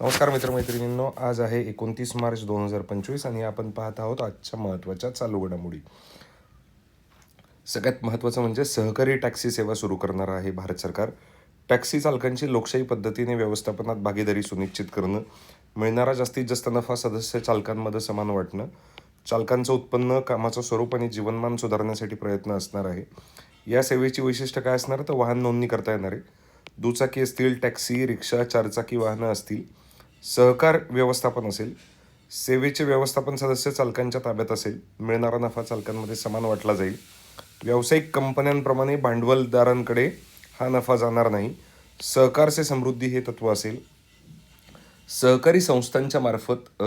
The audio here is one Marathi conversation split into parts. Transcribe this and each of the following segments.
नमस्कार मित्रमैत्रिणींनो आज आहे एकोणतीस मार्च दोन हजार पंचवीस आणि आपण पाहत आहोत आजच्या महत्त्वाच्या चालू घडामोडी. सगळ्यात महत्त्वाचं म्हणजे सहकारी टॅक्सी सेवा सुरू करणार आहे भारत सरकार. टॅक्सी चालकांची लोकशाही पद्धतीने व्यवस्थापनात भागीदारी सुनिश्चित करणं मिळणारा जास्तीत जास्त नफा सदस्य चालकांमध्ये समान वाटणं चालकांचं उत्पन्न कामाचं स्वरूप आणि जीवनमान सुधारण्यासाठी प्रयत्न असणार आहे. या सेवेची वैशिष्ट्य काय असणार? तर वाहन नोंदणी करता येणार आहे. दुचाकी असतील टॅक्सी रिक्षा चारचाकी वाहनं असतील सहकार व्यवस्थापन असेल सेवेचे व्यवस्थापन सदस्य चालकांच्या ताब्यात असेल मिळणारा नफा चालकांमध्ये समान वाटला जाईल. व्यावसायिक कंपन्यांप्रमाणे भांडवलदारांकडे हा नफा जाणार नाही. सहकारचे समृद्धी हे तत्व असेल. सहकारी संस्थांच्या मार्फत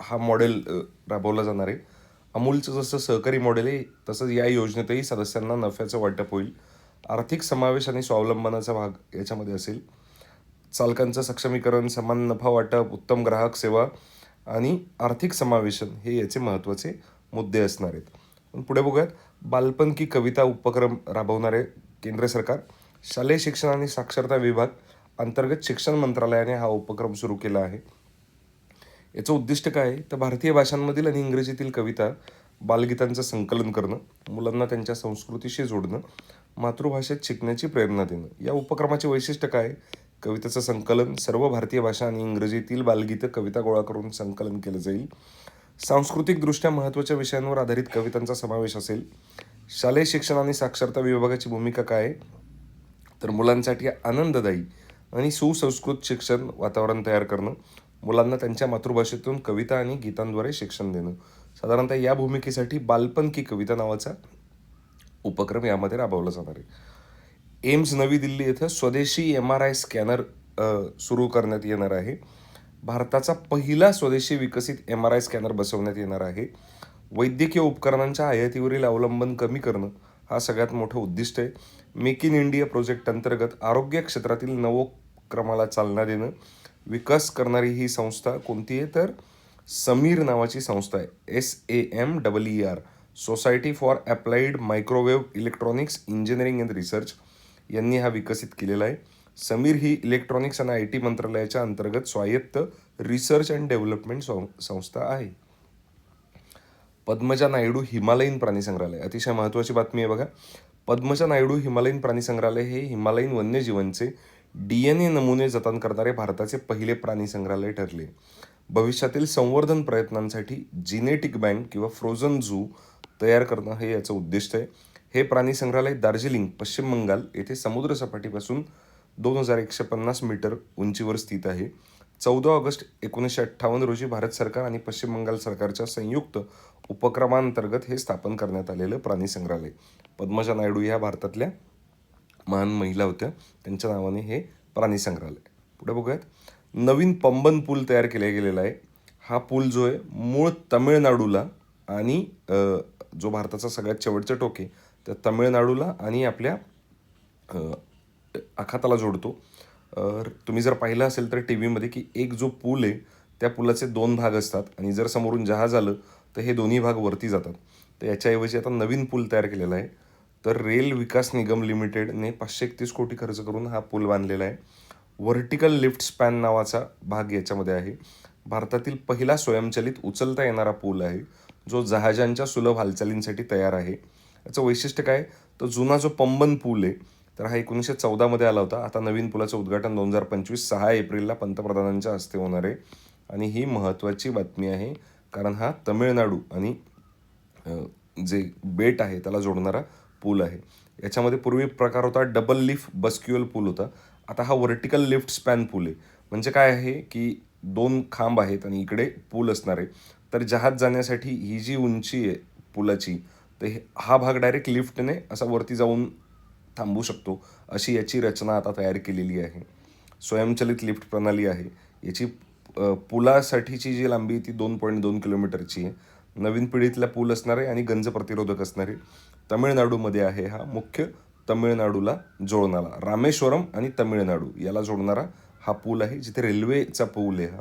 हा मॉडेल राबवला जाणार आहे. अमूलचं जसं सहकारी मॉडेल आहे तसंच या योजनेतही सदस्यांना नफ्याचं वाटप होईल. आर्थिक समावेश आणि स्वावलंबनाचा भाग याच्यामध्ये असेल. चालकांचं सक्षमीकरण समान नफा वाटप उत्तम ग्राहक सेवा आणि आर्थिक समावेशन हे याचे महत्त्वाचे मुद्दे असणार आहेत. पण पुढे बघूयात. बालपण की कविता उपक्रम राबवणारे केंद्र सरकार शालेय शिक्षण आणि साक्षरता विभाग अंतर्गत शिक्षण मंत्रालयाने हा उपक्रम सुरू केला आहे. याचं उद्दिष्ट काय आहे? तर भारतीय भाषांमधील आणि इंग्रजीतील कविता बालगीतांचं संकलन करणं मुलांना त्यांच्या संस्कृतीशी जोडणं मातृभाषेत शिकण्याची प्रेरणा देणं या उपक्रमाचे वैशिष्ट्य काय आहे? कवितेचं संकलन सर्व भारतीय भाषा आणि इंग्रजीतील बालगीतं कविता गोळा करून संकलन केलं जाईल. सांस्कृतिकदृष्ट्या महत्त्वाच्या विषयांवर आधारित कवितांचा समावेश असेल. शालेय शिक्षण आणि साक्षरता विभागाची भूमिका काय? आहे तर मुलांसाठी आनंददायी आणि सुसंस्कृत शिक्षण वातावरण तयार करणं. मुलांना त्यांच्या मातृभाषेतून कविता आणि गीतांद्वारे शिक्षण देणं. साधारणतः या भूमिकेसाठी बालपण की कविता नावाचा उपक्रम यामध्ये राबवला जाणार आहे. एम्स नवी दिल्ली येथे स्वदेशी एम आर आय स्कॅनर सुरू करण्यात येणार आहे. भारताचा पहिला स्वदेशी विकसित एम आर आय स्कॅनर बसवण्यात येणार आहे. वैद्यकीय उपकरणांच्या आयातीवरील अवलंबन कमी करणं हा सगळ्यात मोठं उद्दिष्ट आहे. मेक इन इंडिया प्रोजेक्ट अंतर्गत आरोग्य क्षेत्रातील नवोक्रमाला चालना देणं विकास करणारी ही संस्था कोणती आहे? तर समीर नावाची संस्था आहे. S A M double E R society for applied microwave electronics engineering and research यांनी हा विकसित केलेला आहे. समीर ही इलेक्ट्रॉनिक्स आणि आय टी मंत्रालयाच्या अंतर्गत स्वायत्त रिसर्च अँड डेव्हलपमेंट सं संस्था आहे. पद्मजा नायडू हिमालयीन प्राणी संग्रहालय. अतिशय महत्त्वाची बातमी आहे बघा. पद्मजा नायडू हिमालयीन प्राणी संग्रहालय हे हिमालयीन वन्यजीवांचे डी एन ए नमुने जतन करणारे भारताचे पहिले प्राणी संग्रहालय ठरले. भविष्यातील संवर्धन प्रयत्नांसाठी जिनेटिक बँक किंवा फ्रोझन झू तयार करणं हे याचं उद्दिष्ट आहे. हे प्राणी संग्रहालय दार्जिलिंग पश्चिम बंगाल येथे समुद्रसपाटीपासून दोन हजार एकशे पन्नास मीटर उंचीवर स्थित आहे. चौदा ऑगस्ट एकोणीसशे अठ्ठावन्न रोजी भारत सरकार आणि पश्चिम बंगाल सरकारच्या संयुक्त उपक्रमांतर्गत हे स्थापन करण्यात आलेलं प्राणी संग्रहालय. पद्मजा नायडू ह्या भारतातल्या महान महिला होत्या. त्यांच्या नावाने हे प्राणी संग्रहालय. पुढे बघूयात. नवीन पंबन पूल तयार केला गेलेला आहे. हा पूल जो आहे मूळ तमिळनाडूला आणि जो भारताचा सगळ्यात शेवटचं टोके आहे त्या तमिळनाडूला आणि आपल्या आखाताला जोडतो. तुम्ही जर पाहिलं असेल तर टी व्हीमध्ये की एक जो पूल आहे त्या पुलाचे दोन भाग असतात आणि जर समोरून जहाज आलं तर हे दोन्ही भाग वरती जातात. तर याच्याऐवजी आता नवीन पूल तयार केलेला आहे. तर रेल विकास निगम लिमिटेडने पाचशे एकतीस कोटी खर्च करून हा पूल बांधलेला आहे. व्हर्टिकल लिफ्ट स्पॅन नावाचा भाग याच्यामध्ये आहे. भारतातील पहिला स्वयंचलित उचलता येणारा पूल आहे जो जहाजांच्या सुलभ हालचालींसाठी तयार आहे. याचं वैशिष्ट्य काय? तर जुना जो पंबन पूल आहे तर हा एकोणीसशे चौदामध्ये आला होता. आता नवीन पुलाचं उद्घाटन दोन हजार पंचवीस सहा एप्रिलला पंतप्रधानांच्या हस्ते होणार आहे. आणि ही महत्त्वाची बातमी आहे कारण हा तमिळनाडू आणि जे बेट आहे त्याला जोडणारा पूल आहे. याच्यामध्ये पूर्वी प्रकार होता डबल लिफ्ट बस्क्युअल पूल होता. आता हा व्हर्टिकल लिफ्ट स्पॅन पूल आहे. म्हणजे काय आहे की दोन खांब आहेत आणि इकडे पूल असणार आहे. तर जहाज जाण्यासाठी ही जी उंची आहे पुलाची तर हे- हा भाग डायरेक्ट लिफ्टने असा वरती जाऊन थांबू शकतो अशी याची रचना आता तयार केलेली आहे. स्वयंचलित लिफ्ट प्रणाली आहे. याची पुलासाठीची जी लांबी ती दोन पॉईंट दोन किलोमीटरची आहे. नवीन पिढीतला पूल असणार आहे आणि गंज प्रतिरोधक असणारे तमिळनाडूमध्ये आहे हा मुख्य तमिळनाडूला जोडणारा रामेश्वरम आणि तमिळनाडू याला जोडणारा हा पूल आहे जिथे रेल्वेचा पूल आहे हा.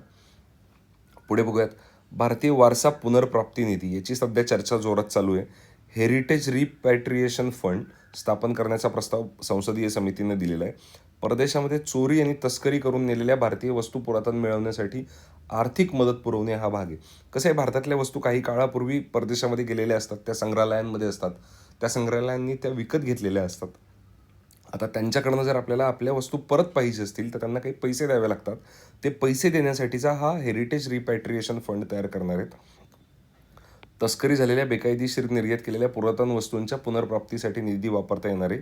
पुढे बघूयात. भारतीय वारसा पुनर्प्राप्ती निधी याची सध्या चर्चा जोरात चालू आहे. हेरिटेज रिपॅट्रिएशन फंड स्थापन करण्याचा प्रस्ताव संसदीय समितीने दिलेला आहे. परदेशामध्ये चोरी आणि तस्करी करून नेलेल्या भारतीय वस्तू पुरातन मिळवण्यासाठी आर्थिक मदत पुरवणे हा भाग आहे. कसं आहे भारतातल्या वस्तू काही काळापूर्वी परदेशामध्ये गेलेल्या असतात त्या संग्रहालयांमध्ये असतात त्या संग्रहालयांनी त्या विकत घेतलेल्या असतात. आता त्यांच्याकडनं जर आपल्याला आपल्या वस्तू परत पाहिजे असतील तर त्यांना काही पैसे द्यावे लागतात. ते पैसे देण्यासाठीचा हा हेरिटेज रिपॅट्रिएशन फंड तयार करणार आहेत. तस्करी झालेल्या बेकायदेशीर निर्यात केलेल्या पुरातन वस्तूंच्या पुनर्प्राप्तीसाठी निधी वापरता येणारे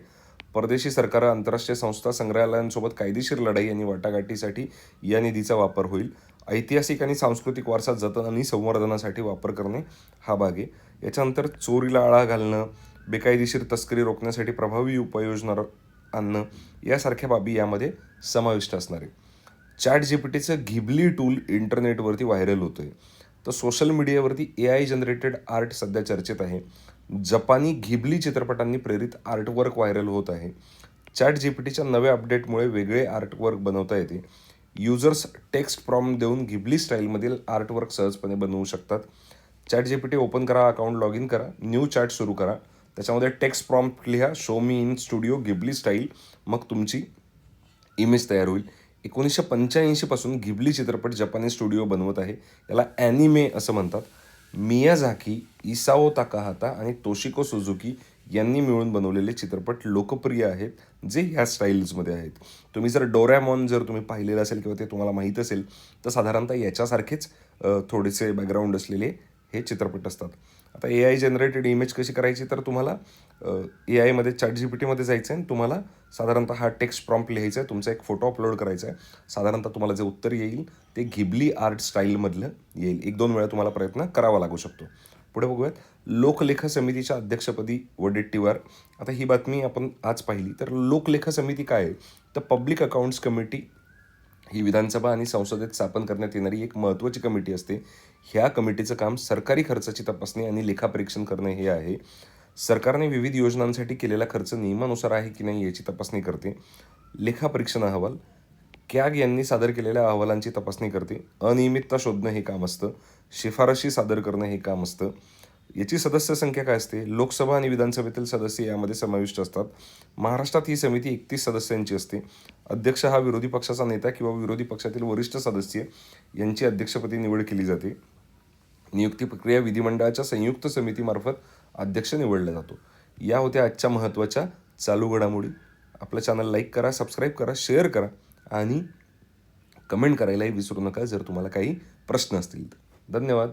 परदेशी सरकार आंतरराष्ट्रीय संस्था संग्रहालयांसोबत कायदेशीर लढाई आणि वाटाघाटीसाठी या निधीचा वापर होईल. ऐतिहासिक आणि सांस्कृतिक वारसा जतन आणि संवर्धनासाठी वापर करणे हा भाग आहे. याच्यानंतर चोरीला आळा घालणं बेकायदेशीर तस्करी रोखण्यासाठी प्रभावी उपाययोजना आणणं यासारख्या बाबी यामध्ये समाविष्ट असणार आहे. चॅट जीपीटीचं घिबली टूल इंटरनेटवरती व्हायरल होतं आहे तर सोशल मीडियावरती ए आय जनरेटेड आर्ट सध्या चर्चेत आहे. जपानी घिबली चित्रपटांनी प्रेरित आर्टवर्क व्हायरल होत आहे. चॅट जीपीटीच्या नव्या अपडेटमुळे वेगळे आर्टवर्क बनवता येते. युजर्स टेक्स्ट प्रॉम देऊन घिबली स्टाईलमधील आर्टवर्क सहजपणे बनवू शकतात. Chat G P T open करा अकाउंट लॉग इन करा न्यू चॅट सुरू करा. त्याच्यामध्ये टेक्स्ट प्रॉम्प्ट लिहा show me in studio Ghibli style मग तुमची इमेज तयार होईल. एकोणीसशे पंच्याऐंशीपासून घिबली चित्रपट जपानी स्टुडिओ बनवत आहे. याला ॲनिमे असं म्हणतात. मियाझाकी इसाओ ताकाहाता आणि तोशिको सुझुकी यांनी मिळून बनवलेले चित्रपट लोकप्रिय आहेत जे ह्या स्टाईल्समध्ये आहेत. तुम्ही जर डोरॅमॉन जर तुम्ही पाहिलेलं असेल किंवा ते तुम्हाला माहीत असेल तर साधारणतः याच्यासारखेच थोडेसे बॅकग्राऊंड असलेले हे चित्रपट असतात. आता ए आय जनरेटेड इमेज कशी करायची तर तुम्हाला ए आयमध्ये चॅट जी पी टीमध्ये जायचं आहे आणि तुम्हाला साधारणतः हा टेक्स्ट प्रॉम्प्ट लिहायचा आहे तुमचा एक फोटो अपलोड करायचा आहे. साधारणतः तुम्हाला जे उत्तर येईल ते घिबली आर्ट स्टाईलमधलं येईल. एक दोन वेळा तुम्हाला प्रयत्न करावा लागू शकतो. पुढे बघूयात. लोकलेखा समितीच्या अध्यक्षपदी वडेट्टीवार. आता ही बातमी आपण आज पाहिली. तर लोकलेखा समिती काय आहे? तर पब्लिक अकाउंट्स कमिटी ही विधानसभा आणि संसदेत स्थापन करण्यात येणारी एक महत्त्वाची कमिटी असते. ह्या कमिटीचं काम सरकारी खर्चाची तपासणी आणि लेखापरीक्षण करणे हे आहे. सरकारने विविध योजनांसाठी केलेला खर्च नियमानुसार आहे की नाही याची तपासणी करते. लेखापरीक्षण अहवाल कॅग यांनी सादर केलेल्या अहवालांची तपासणी करते. अनियमितता शोधणं हे काम असतं. शिफारशी सादर करणं हे काम असतं. याची सदस्य संख्या काय असते? लोकसभा आणि विधानसभेतील सदस्य यामध्ये समाविष्ट असतात. महाराष्ट्रात ही समिती एकतीस सदस्यांची असते. अध्यक्ष हा विरोधी पक्षाचा नेता किंवा विरोधी पक्षातील वरिष्ठ सदस्य यांची अध्यक्षपदी निवड केली जाते. नियुक्ती प्रक्रिया विधिमंडळाच्या संयुक्त समितीमार्फत अध्यक्ष निवडला जातो. या होत्या आजच्या महत्त्वाच्या चालू घडामोडी. आपलं चॅनल लाईक करा सबस्क्राईब करा शेअर करा आणि कमेंट करायलाही विसरू नका जर तुम्हाला काही प्रश्न असतील धन्यवाद.